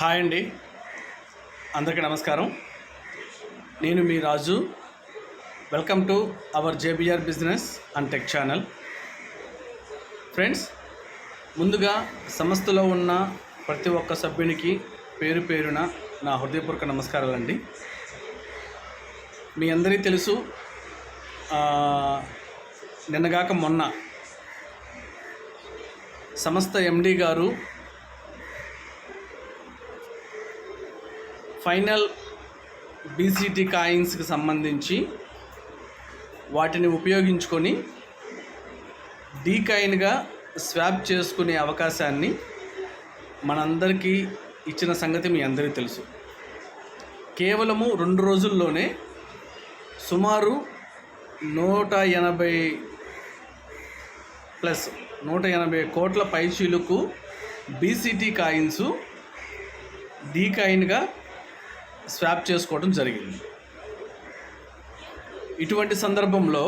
Hi అండి. అందరికీ నమస్కారం. నేను మీ Raju. Welcome to our JBR business and tech channel friends ముందుగా సంస్థలో ఉన్న ప్రతి ఒక్క సభ్యునికి పేరు పేరున నా హృదయపూర్వక నమస్కారాలండి మీ అందరికీ తెలుసు నిన్నగాక మొన్న సంస్థ ఎండి గారు ఫైనల్ బీసీటీ కాయిన్స్కి సంబంధించి వాటిని ఉపయోగించుకొని డీ కాయిన్గా స్వాప్ చేసుకునే అవకాశాన్ని మనందరికీ ఇచ్చిన సంగతి మీ అందరికీ తెలుసు. కేవలము రెండు రోజుల్లోనే సుమారు నూట ఎనభై ప్లస్ నూట ఎనభై కోట్ల పైచీలకు బీసీటీ కాయిన్స్ డీ కాయిన్గా స్వాప్ చేసుకోవడం జరిగింది. ఇటువంటి సందర్భంలో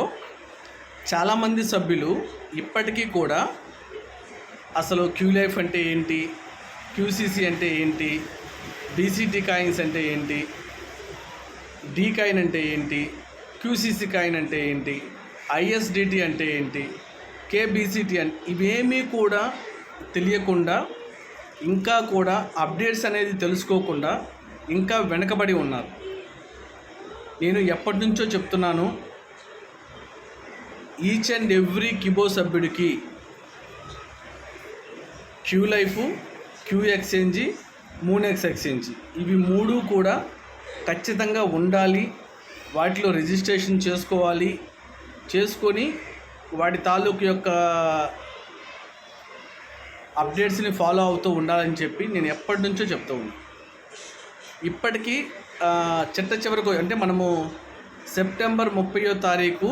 చాలామంది సభ్యులు ఇప్పటికీ కూడా అసలు క్యూ లైఫ్ అంటే ఏంటి క్యూసీసీ అంటే ఏంటి బీసీటీ కాయిన్స్ అంటే ఏంటి డీ కాయిన్ అంటే ఏంటి క్యూసీసీ కాయిన్ అంటే ఏంటి ఐఎస్డిటి అంటే ఏంటి కేబీసీటీ అంటే ఇవేమీ కూడా తెలియకుండా ఇంకా కూడా అప్డేట్స్ అనేది తెలుసుకోకుండా ఇంకా వెనకబడి ఉన్నారు. నేను ఎప్పటి నుంచో చెప్తున్నాను ఈచ్ అండ్ ఎవ్రీ కిబో సభ్యుడికి Q life Q exchange moon X exchange ఇవి మూడు కూడా ఖచ్చితంగా ఉండాలి వాటిలో రిజిస్ట్రేషన్ చేసుకోవాలి చేసుకొని వాటి తాలూకు యొక్క అప్డేట్స్ని ఫాలో అవుతూ ఉండాలని చెప్పి నేను ఎప్పటి నుంచో చెప్తూ ఉన్నాను. ఇప్పటికీ చిట్ట చివరకు అంటే మనము సెప్టెంబర్ ముప్పయో తారీఖు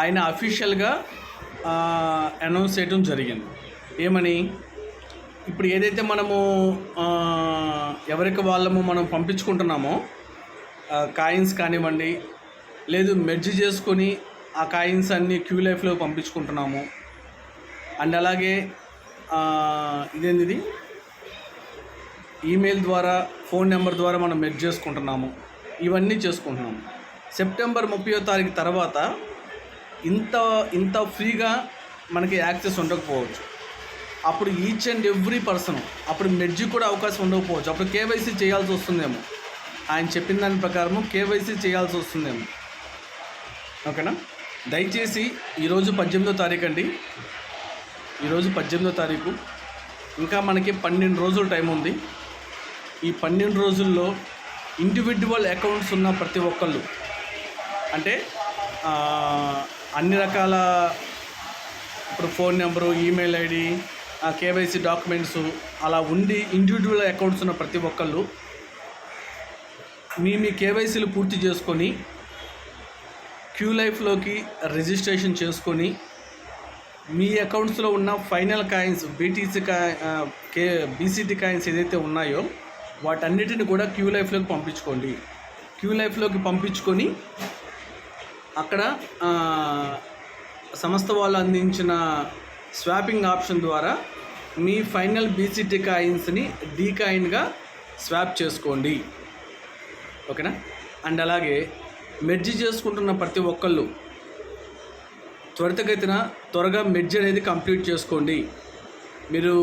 ఆయన అఫీషియల్గా అనౌన్స్ చేయడం జరిగింది. ఏమని? ఇప్పుడు ఏదైతే మనము ఎవరికి వాళ్ళము మనం పంపించుకుంటున్నామో కాయిన్స్ కానివ్వండి లేదు మెర్జ్ చేసుకొని ఆ కాయిన్స్ అన్ని క్యూ లైఫ్లో పంపించుకుంటున్నాము. అండ్ అలాగే ఇదేంది ఈమెయిల్ ద్వారా ఫోన్ నెంబర్ ద్వారా మనం మెర్జ్ చేసుకుంటున్నాము. ఇవన్నీ చేసుకుంటున్నాము. సెప్టెంబర్ ముప్పై తారీఖు తర్వాత ఇంత ఇంత ఫ్రీగా మనకి యాక్సెస్ ఉండకపోవచ్చు. అప్పుడు ఈచ్ అండ్ ఎవ్రీ పర్సన్ అప్పుడు మెడ్జి కూడా అవకాశం ఉండకపోవచ్చు. అప్పుడు కేవైసీ చేయాల్సి వస్తుందేమో. ఆయన చెప్పిన దాని ప్రకారము కేవైసీ చేయాల్సి వస్తుందేమో. ఓకేనా? దయచేసి ఈరోజు పద్దెనిమిదో తారీఖు అండి. ఈరోజు పద్దెనిమిదో తారీఖు. ఇంకా మనకి పన్నెండు రోజులు టైం ఉంది. ఈ పన్నెండు రోజుల్లో ఇండివిజువల్ అకౌంట్స్ ఉన్న ప్రతి ఒక్కళ్ళు అంటే అన్ని రకాల ఇప్పుడు phone number email ID KYC documents అలా ఉండి ఇండివిజువల్ అకౌంట్స్ ఉన్న ప్రతి ఒక్కళ్ళు మీ మీ కేవైసీలు పూర్తి చేసుకొని క్యూ లైఫ్లోకి రిజిస్ట్రేషన్ చేసుకొని మీ అకౌంట్స్లో ఉన్న ఫైనల్ కాయిన్స్ బీటీసీ కా కే బీసీటీ కాయిన్స్ ఏదైతే ఉన్నాయో వాటన్నిటిని కూడా క్యూ లైఫ్లోకి పంపించుకోండి. క్యూ లైఫ్లోకి పంపించుకొని అక్కడ సంస్థ వాళ్ళు అందించిన స్వాపింగ్ ఆప్షన్ ద్వారా మీ ఫైనల్ బీసీటీ కాయిన్స్ని డీ కాయిన్గా స్వాప్ చేసుకోండి. ఓకేనా? అండ్ అలాగే మెడ్జి చేసుకుంటున్న ప్రతి ఒక్కళ్ళు త్వరితగతిన త్వరగా మెడ్జ్ అనేది కంప్లీట్ చేసుకోండి. మీరు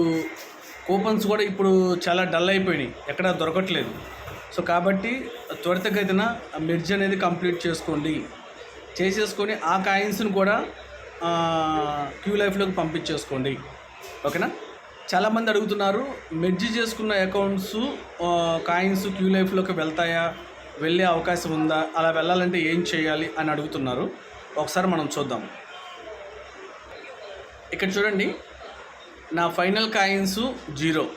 కూపన్స్ కూడా ఇప్పుడు చాలా డల్ అయిపోయినాయి. ఎక్కడ దొరకట్లేదు. సో కాబట్టి త్వరితగతిన మెర్జ్ అనేది కంప్లీట్ చేసుకోండి. చేసేసుకొని ఆ కాయిన్స్ని కూడా క్యూ లైఫ్లోకి పంపించేసుకోండి. ఓకేనా? చాలామంది అడుగుతున్నారు మెర్జ్ చేసుకున్న అకౌంట్స్ కాయిన్స్ క్యూ లైఫ్లోకి వెళ్తాయా? వెళ్ళే అవకాశం ఉందా? అలా వెళ్ళాలంటే ఏం చేయాలి అని అడుగుతున్నారు. ఒకసారి మనం చూద్దాం. ఇక్కడ చూడండి నా ఫైనల్ కాయిన్స్ జీరో.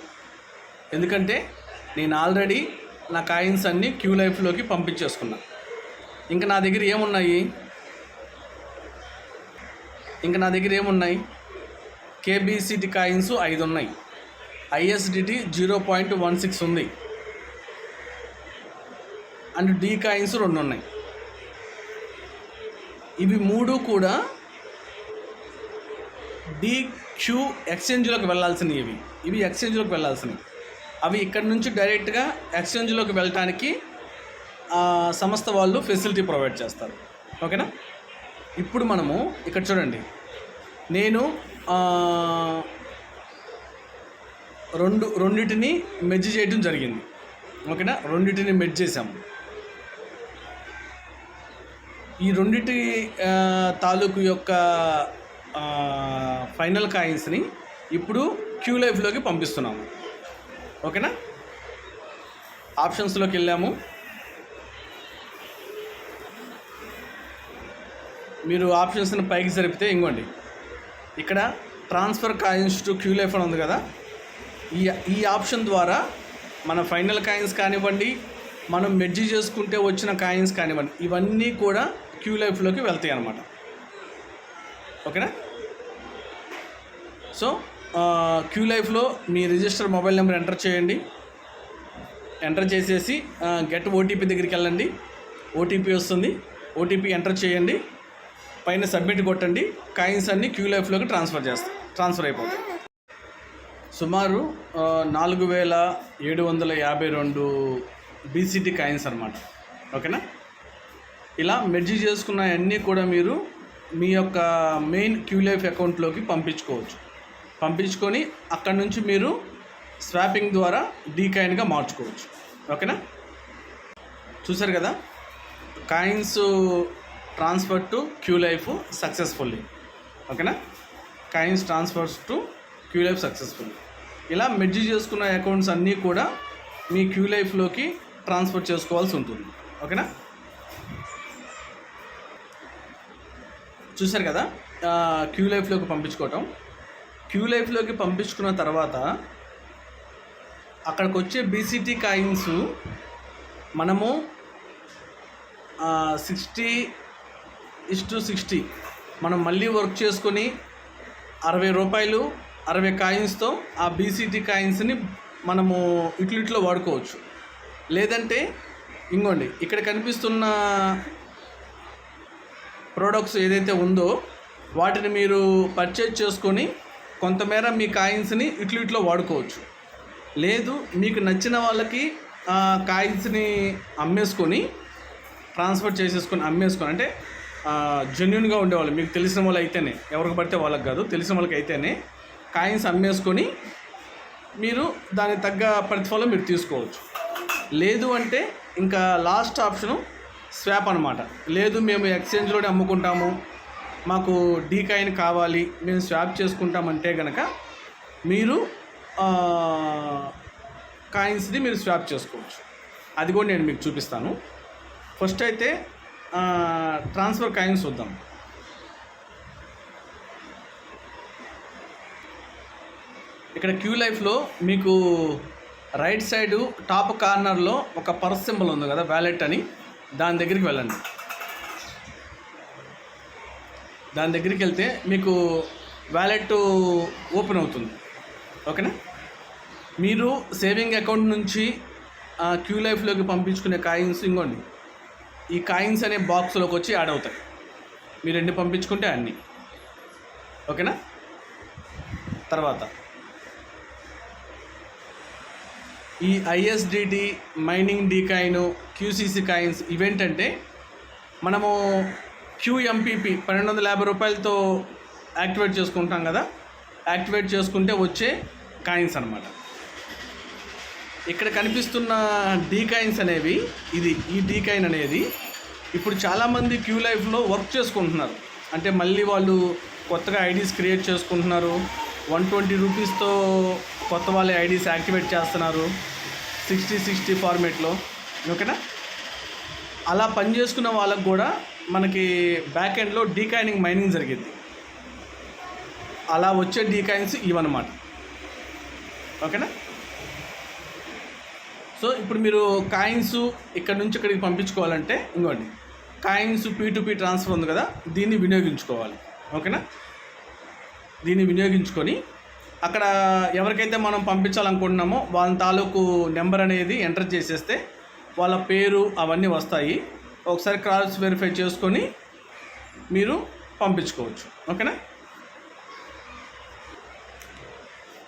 ఎందుకంటే నేను ఆల్రెడీ నా కాయిన్స్ అన్నీ క్యూ లైఫ్లోకి పంపించేసుకున్నా. ఇంకా నా దగ్గర ఏమున్నాయి? ఇంకా నా దగ్గర ఏమున్నాయి? కేబీసీటీ కాయిన్స్ ఐదు ఉన్నాయి ISDT zero point one six ఉంది. అండ్ డీ కాయిన్స్ రెండు ఉన్నాయి ఇవి మూడు కూడా డిక్యూ ఎక్స్చేంజ్లోకి వెళ్ళాల్సినవి ఇవి. ఇవి ఎక్స్చేంజ్లోకి వెళ్ళాల్సినవి. అవి ఇక్కడ నుంచి డైరెక్ట్గా ఎక్స్చేంజ్లోకి వెళ్ళటానికి సంస్థ వాళ్ళు ఫెసిలిటీ ప్రొవైడ్ చేస్తారు. ఓకేనా? ఇప్పుడు మనము ఇక్కడ చూడండి. నేను రెండు రెండింటిని మెజ్ చేయడం జరిగింది. ఓకేనా? రెండింటిని మెజ్ చేసాము ఈ రెండింటి తాలూకు యొక్క ఫైనల్ కాయిన్స్ని ఇప్పుడు క్యూ లైఫ్లోకి పంపిస్తున్నాము. ఓకేనా? ఆప్షన్స్లోకి వెళ్ళాము. మీరు ఆప్షన్స్ని పైకి జరిపితే ఇంకోండి. ఇక్కడ transfer coins to Q life అని ఉంది కదా? ఈ ఈ ఆప్షన్ ద్వారా మన ఫైనల్ కాయిన్స్ కానివ్వండి మనం మెడ్జి చేసుకుంటే వచ్చిన కాయిన్స్ కానివ్వండి ఇవన్నీ కూడా క్యూ లైఫ్లోకి వెళ్తాయి అన్నమాట. ఓకేనా? సో క్యూ లైఫ్లో మీ రిజిస్టర్ మొబైల్ నెంబర్ ఎంటర్ చేయండి. ఎంటర్ చేసేసి గెట్ ఓటీపీ దగ్గరికి వెళ్ళండి. ఓటీపీ వస్తుంది. ఓటీపీ ఎంటర్ చేయండి. పైన సబ్మిట్ కొట్టండి. కాయిన్స్ అన్ని క్యూ లైఫ్లోకి ట్రాన్స్ఫర్ చేస్తాం ట్రాన్స్ఫర్ అయిపోతాయి. సుమారు నాలుగు వేల ఏడు వందల యాభై రెండు బీసీటీ కాయిన్స్ అనమాట ఓకేనా? ఇలా మెర్జీ చేసుకున్న అన్నీ కూడా మీరు మీ యొక్క మెయిన్ క్యూ లైఫ్ అకౌంట్లోకి పంపించుకోవచ్చు. పంపించుకొని అక్కడ నుంచి మీరు స్వాపింగ్ ద్వారా డీ కాయిన్గా మార్చుకోవచ్చు. ఓకేనా? చూసారు కదా? Coins transfer to Q life successfully ఓకేనా? Coins transfers to Q life successful ఇలా మెర్జీ చేసుకున్న అకౌంట్స్ అన్నీ కూడా మీ క్యూ లైఫ్లోకి ట్రాన్స్ఫర్ చేసుకోవాల్సి ఉంటుంది. ఓకేనా? చూశారు కదా? క్యూ లైఫ్లోకి పంపించుకోవటం. క్యూ లైఫ్లోకి పంపించుకున్న తర్వాత అక్కడికి వచ్చే బీసీటీ కాయిన్స్ మనము సిక్స్టీ ఇస్ టు సిక్స్టీ మనం మళ్ళీ వర్క్ చేసుకొని అరవై రూపాయలు అరవై కాయిన్స్తో ఆ బీసీటీ కాయిన్స్ని మనము ఇట్లు ఇట్లో వాడుకోవచ్చు. లేదంటే ఇంకోండి ఇక్కడ కనిపిస్తున్న ప్రోడక్ట్స్ ఏదైతే ఉందో వాటిని మీరు పర్చేజ్ చేసుకొని కొంతమేర మీ కాయిన్స్ని ఇట్లు ఇట్లో వాడుకోవచ్చు. లేదు మీకు నచ్చిన వాళ్ళకి కాయిన్స్ని అమ్మేసుకొని ట్రాన్స్ఫర్ చేసేసుకొని అమ్మేసుకొని అంటే జెన్యున్గా ఉండేవాళ్ళు మీకు తెలిసిన వాళ్ళు అయితేనే ఎవరికి పడితే వాళ్ళకి కాదు తెలిసిన వాళ్ళకి అయితేనే కాయిన్స్ అమ్మేసుకొని మీరు దానికి తగ్గ ప్రతిఫలం మీరు తీసుకోవచ్చు. లేదు అంటే ఇంకా లాస్ట్ ఆప్షను స్వాప్ అనమాట లేదు మేము ఎక్స్చేంజ్లోనే అమ్ముకుంటాము. మాకు డీ కాయిన్ కావాలి మేము స్వాప్ చేసుకుంటామంటే కనుక మీరు కాయిన్స్ని మీరు స్వాప్ చేసుకోవచ్చు. అది కూడా నేను మీకు చూపిస్తాను. ఫస్ట్ అయితే ట్రాన్స్ఫర్ కాయిన్స్ చూద్దాం. ఇక్కడ క్యూ లైఫ్లో మీకు రైట్ సైడ్ టాప్ కార్నర్లో ఒక పర్స్ సింబల్ ఉంది కదా వ్యాలెట్ అని. దాని దగ్గరికి వెళ్ళండి. దాని దగ్గరికి వెళ్తే మీకు వ్యాలెట్ ఓపెన్ అవుతుంది. ఓకేనా? మీరు సేవింగ్ అకౌంట్ నుంచి క్యూ లైఫ్లోకి పంపించుకునే కాయిన్స్ ఇంకోండి. ఈ కాయిన్స్ అనే బాక్స్లోకి వచ్చి యాడ్ అవుతాయి. మీరు ఎన్ని పంపించుకుంటే అన్నీ. ఓకేనా? తర్వాత. ఈ ISDT mining D coin QCC coins ఇవేంటంటే మనము క్యూఎంపీపీ పన్నెండు వందల యాభై రూపాయలతో యాక్టివేట్ చేసుకుంటాం కదా. యాక్టివేట్ చేసుకుంటే వచ్చే కాయిన్స్ అనమాట ఇక్కడ కనిపిస్తున్న డీ కాయిన్స్ అనేవి ఇది ఈ డీ కాయిన్ అనేది ఇప్పుడు చాలామంది క్యూ లైఫ్లో వర్క్ చేసుకుంటున్నారు. అంటే మళ్ళీ వాళ్ళు కొత్తగా ఐడీస్ క్రియేట్ చేసుకుంటున్నారు. వన్ ట్వంటీ రూపీస్తో కొత్త వాళ్ళ ఐడీస్ యాక్టివేట్ చేస్తున్నారు. సిక్స్టీ సిక్స్టీ ఫార్మేట్లో ఓకేనా? అలా పని చేసుకున్న వాళ్ళకు కూడా మనకి బ్యాక్ ఎండ్లో డీకాయినింగ్ మైనింగ్ జరిగింది. అలా వచ్చే డీకాయిన్స్ ఇవన్నమాట. ఓకేనా? సో ఇప్పుడు మీరు కాయిన్స్ ఇక్కడ నుంచి ఇక్కడికి పంపించుకోవాలంటే ఇంకోండి coins P to P transfer ఉంది కదా దీన్ని వినియోగించుకోవాలి. ఓకేనా? దీన్ని వినియోగించుకొని అక్కడ ఎవరికైతే మనం పంపించాలనుకుంటున్నామో వాళ్ళ తాలూకు నెంబర్ అనేది ఎంటర్ చేసేస్తే వాళ్ళ పేరు అవన్నీ వస్తాయి. ఒకసారి క్రాస్ వెరిఫై చేసుకొని మీరు పంపించుకోవచ్చు. ఓకేనా?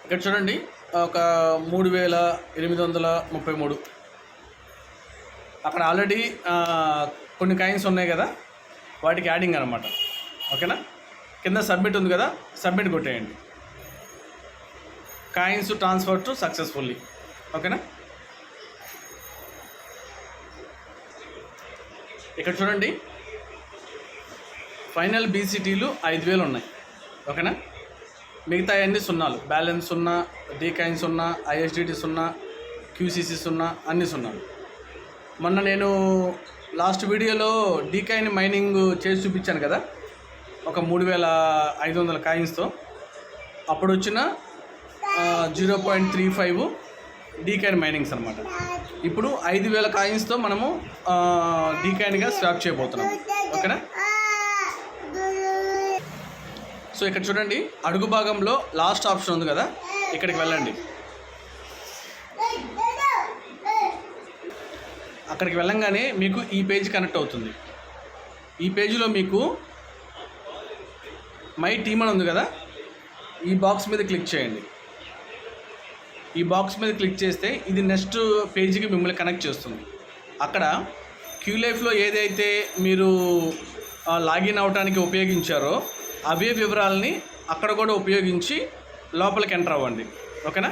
ఇక్కడ చూడండి ఒక మూడు వేల ఎనిమిది వందల ముప్పై మూడు. అక్కడ ఆల్రెడీ కొన్ని కాయిన్స్ ఉన్నాయి కదా వాటికి యాడింగ్ అనమాట ఓకేనా? కింద సబ్మిట్ ఉంది కదా సబ్మిట్ కొట్టేయండి. కాయిన్స్ ట్రాన్స్ఫర్ టు సక్సెస్ఫుల్లీ ఓకేనా? ఇక్కడ చూడండి. ఫైనల్ బీసీటీలు ఐదు వేలు ఉన్నాయి. ఓకేనా? మిగతా అన్ని సున్నాలు. బ్యాలెన్స్ సున్నా డీ కాయిన్స్ సున్నా ఐఎస్డిటీ సున్నా క్యూసీసీ సున్నా అన్ని సున్నాలు. మొన్న నేను లాస్ట్ వీడియోలో డీ కాయిన్ మైనింగ్ చేసి చూపించాను కదా? ఒక మూడు వేల ఐదు వందల కాయిన్స్తో. అప్పుడు వచ్చిన zero point three five D coin minings అనమాట ఇప్పుడు ఐదు వేల కాయిన్స్తో మనము డీకైన్గా స్వాప్ చేయబోతున్నాం. ఓకేనా? సో ఇక్కడ చూడండి అడుగు భాగంలో లాస్ట్ ఆప్షన్ ఉంది కదా? ఇక్కడికి వెళ్ళండి. అక్కడికి వెళ్ళంగానే మీకు ఈ పేజ్ కనెక్ట్ అవుతుంది. ఈ పేజీలో మీకు మై టీమ్ అని ఉంది కదా? ఈ బాక్స్ మీద క్లిక్ చేయండి. ఈ బాక్స్ మీద క్లిక్ చేస్తే ఇది నెక్స్ట్ పేజీకి మిమ్మల్ని కనెక్ట్ చేస్తుంది. అక్కడ క్యూ లైఫ్లో ఏదైతే మీరు లాగిన్ అవడానికి ఉపయోగించారో అవే వివరాలని అక్కడ కూడా ఉపయోగించి లోపలికి ఎంటర్ అవ్వండి. ఓకేనా?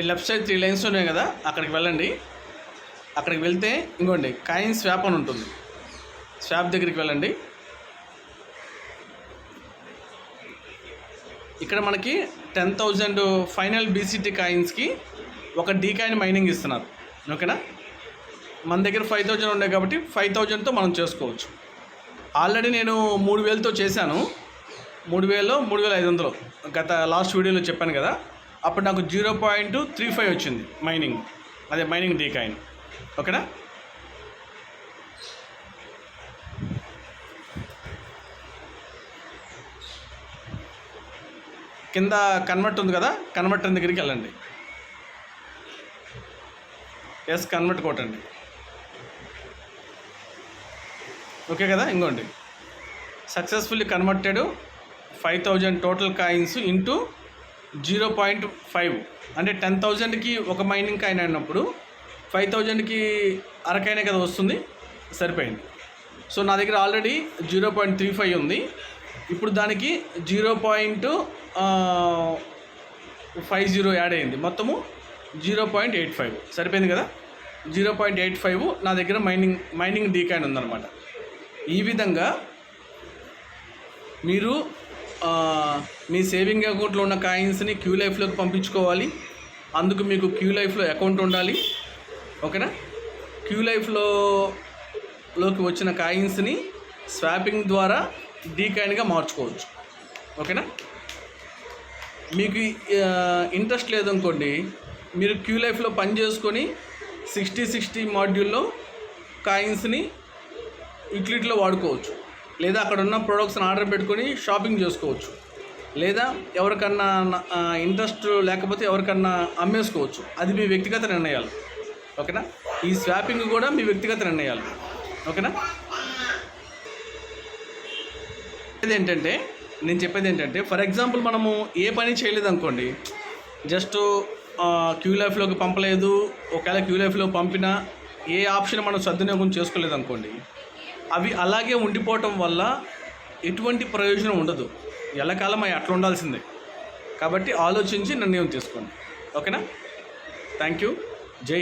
ఈ లెఫ్ట్ సైడ్ త్రీ లైన్స్ ఉన్నాయి కదా అక్కడికి వెళ్ళండి. అక్కడికి వెళ్తే ఇంకోండి కాయిన్ స్వాప్ అని ఉంటుంది. స్వాప్ దగ్గరికి వెళ్ళండి. ఇక్కడ మనకి టెన్ థౌజండ్ ఫైనల్ బీసీటీ కాయిన్స్కి ఒక డీ కాయిన్ మైనింగ్ ఇస్తున్నారు. ఓకేనా? మన దగ్గర ఫైవ్ థౌజండ్ ఉన్నాయి కాబట్టి ఫైవ్ థౌజండ్తో మనం చేసుకోవచ్చు. ఆల్రెడీ నేను మూడు వేలతో చేశాను. మూడు వేలు మూడు వేల ఐదు వందలు. గత లాస్ట్ వీడియోలో చెప్పాను కదా అప్పుడు నాకు జీరో పాయింట్ త్రీ ఫైవ్ వచ్చింది మైనింగ్. అదే మైనింగ్ డీ కాయిన్. ఓకేనా? కింద కన్వర్ట్ ఉంది కదా కన్వర్టర్ దగ్గరికి వెళ్ళండి. ఎస్ కన్వర్ట్ కొట్టండి. ఓకే కదా ఇంకోండి. Successfully converted five thousand total coins into zero point five అంటే టెన్ థౌజండ్కి ఒక మైనింగ్ కాయిన్ అయినప్పుడు ఫైవ్ థౌజండ్కి అరకైనా కదా వస్తుంది? సరిపోయింది. సో నా దగ్గర already zero point three five ఉంది. ఇప్పుడు దానికి zero point five zero add అయింది. మొత్తము జీరో పాయింట్ ఎయిట్ ఫైవ్. సరిపోయింది కదా? జీరో పాయింట్ ఎయిట్ ఫైవ్ నా దగ్గర మైనింగ్ మైనింగ్ డీకాయిన్ ఉందన్నమాట. ఈ విధంగా మీరు మీ సేవింగ్ అకౌంట్లో ఉన్న కాయిన్స్ని క్యూ లైఫ్లోకి పంపించుకోవాలి. అందుకు మీకు క్యూ లైఫ్లో అకౌంట్ ఉండాలి. ఓకేనా? క్యూ లైఫ్లో లోకి వచ్చిన కాయిన్స్ని స్వాపింగ్ ద్వారా డీ కాయిన్గా మార్చుకోవచ్చు. ఓకేనా? మీకు ఇంట్రెస్ట్ లేదనుకోండి మీరు క్యూ లైఫ్లో పని చేసుకొని సిక్స్టీ సిక్స్టీ మాడ్యూల్లో కాయిన్స్ని యూటిలిటీలో వాడుకోవచ్చు. లేదా అక్కడ ఉన్న ప్రొడక్ట్స్ని ఆర్డర్ పెట్టుకొని షాపింగ్ చేసుకోవచ్చు. లేదా ఎవరికన్నా ఇంట్రెస్ట్ లేకపోతే ఎవరికన్నా అమ్మేసుకోవచ్చు. అది మీ వ్యక్తిగత నిర్ణయాలు. ఓకేనా? ఈ స్వాపింగ్ కూడా మీ వ్యక్తిగత నిర్ణయాలు. ఓకేనా? చెప్పేది ఏంటంటే నేను చెప్పేది ఏంటంటే ఫర్ ఎగ్జాంపుల్ మనము ఏ పని చేయలేదు అనుకోండి జస్ట్ క్యూ లైఫ్లోకి పంపలేదు ఒకవేళ క్యూ లైఫ్లో పంపినా ఏ ఆప్షన్ మనం సద్వినియోగం చేసుకోలేదు అనుకోండి అవి అలాగే ఉండిపోవటం వల్ల ఎటువంటి ప్రయోజనం ఉండదు. ఎల్లకాలం అవి అట్లా ఉండాల్సిందే. కాబట్టి ఆలోచించి నిర్ణయం తీసుకోండి. ఓకేనా? థ్యాంక్ యూ జై